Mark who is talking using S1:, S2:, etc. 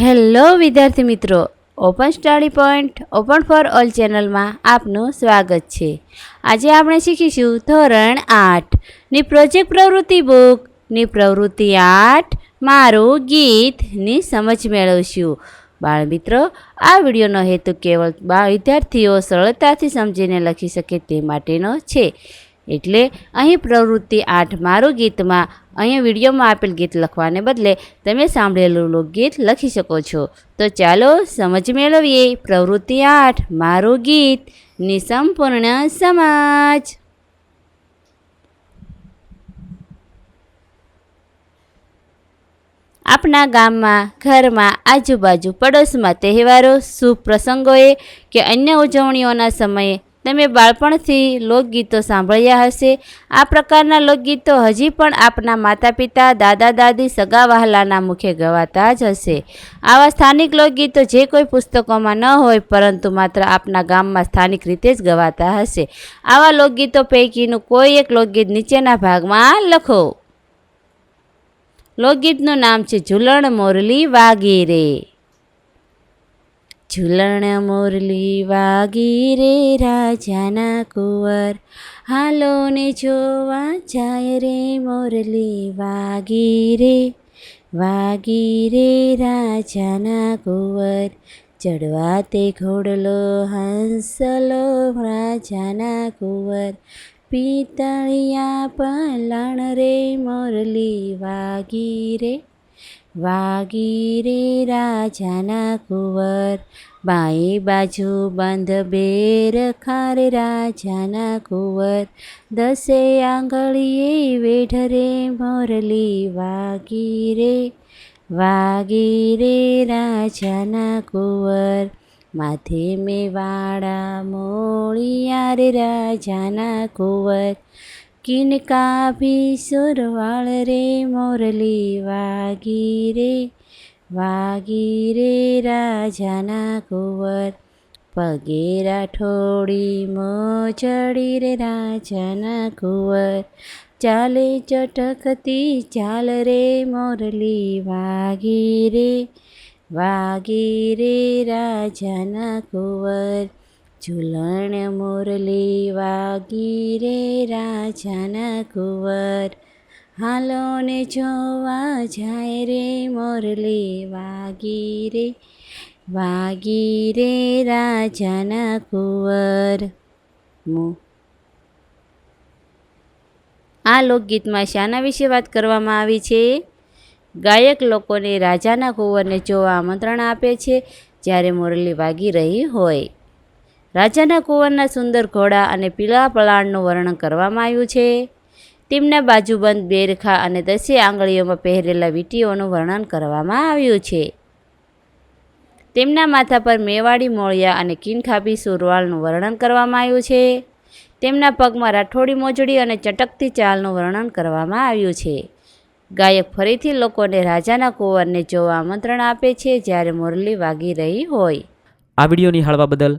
S1: Hello વિદ્યાર્થી મિત્રો open study point open for all ચેનલમાં આપનું સ્વાગત છે. આજે આપણે શીખીશું ધોરણ આઠની પ્રોજેક્ટ પ્રવૃત્તિ બુકની પ્રવૃત્તિ આઠ, મારું ગીતની સમજ મેળવશું. બાળમિત્રો આ વિડીયોનો હેતુ કેવળ બાળ વિદ્યાર્થીઓ સરળતાથી સમજીને લખી શકે તે માટેનો છે. એટલે અહીં પ્રવૃત્તિ આઠ મારું ગીતમાં અહીંયા વિડીયોમાં આપેલ ગીત લખવાને બદલે તમે સાંભળેલું લોકગીત લખી શકો છો. તો ચાલો સમજ મેળવીએ. પ્રવૃત્તિ આઠ, મારું ગીત, નિસંપૂર્ણ સમાજ. આપણા ગામમાં, ઘરમાં, આજુબાજુ, પડોશમાં તહેવારો, શુભ પ્રસંગોએ કે અન્ય ઉજવણીઓના સમયે તમે બાળપણથી લોકગીતો સાંભળ્યા હશે. આ પ્રકારના લોકગીતો હજી પણ આપના માતા પિતા દાદા, દાદી, સગા વહાલાના મુખે ગવાતા જ હશે. આવા સ્થાનિક લોકગીતો જે કોઈ પુસ્તકોમાં ન હોય, પરંતુ માત્ર આપના ગામમાં સ્થાનિક રીતે જ ગવાતા હશે. આવા લોકગીતો પૈકીનું કોઈ એક લોકગીત નીચેના ભાગમાં લખો. લોકગીતનું નામ છે ઝૂલણ મોરલી વાગી ઝૂલણ મોરલી વાગી રે રાજાના કુંવર. હાલો ને જોવા જાય રે મોરલી વાગી રે વાગી રે રાજાના કુંવર. ચડવા તે ઘોડલો હંસલો રાજાના કુંવર. પિતળિયા પલણ રે મોરલી વાગી રે વાગી રે રાજાના કુંવર. બાએ બાજુ બંધ બેર ખાર રાજાના કુંવર. દસે આંગળીએ વેઢરે મોરલી વાગી રે વાગી રે રાજાના કુંવર. માથે મેવાડા મોળિયા રે રાજાના કુંવર. કિનકા ભી સુરવાળ રે મોરલી વાગી રે વાગી રે રાજાના કુંવર પગે રાઠોડી મોજડી રે રાજાના કુંવર ચાલે ચટકતી ચાલ રે મોરલી વાગી રે વાગી રે રાજાના કુંવર ઝૂલણ મોરલી વાગી રે રાજાના કુંવર. હાલો ને જોવા જાય રે મોરલી વાગી રે વાગી રે રાજાના કુંવર. આ લોકગીતમાં શાના વિશે વાત કરવામાં આવી છે. ગાયક લોકોને રાજાના કુંવરને જોવા આમંત્રણ આપે છે જ્યારે મોરલી વાગી રહી હોય. રાજાના કુંવરના સુંદર ઘોડા અને પીળા પલાણનું વર્ણન કરવામાં આવ્યું છે. તેમના બાજુબંધ બેરખા અને દસે આંગળીઓમાં પહેરેલા વીંટીઓનું વર્ણન કરવામાં આવ્યું છે. તેમના માથા પર મેવાડી, મોળિયા અને કિનખાબી સુરવાળનું વર્ણન કરવામાં આવ્યું છે. તેમના પગમાં રાઠોડી, મોજડી અને ચટકતી ચાલનું વર્ણન કરવામાં આવ્યું છે. ગાયક ફરીથી લોકોને રાજાના કુંવરને જોવા આમંત્રણ આપે છે જ્યારે મુરલી વાગી રહી હોય.
S2: આ વીડિયો નિહાળવા બદલ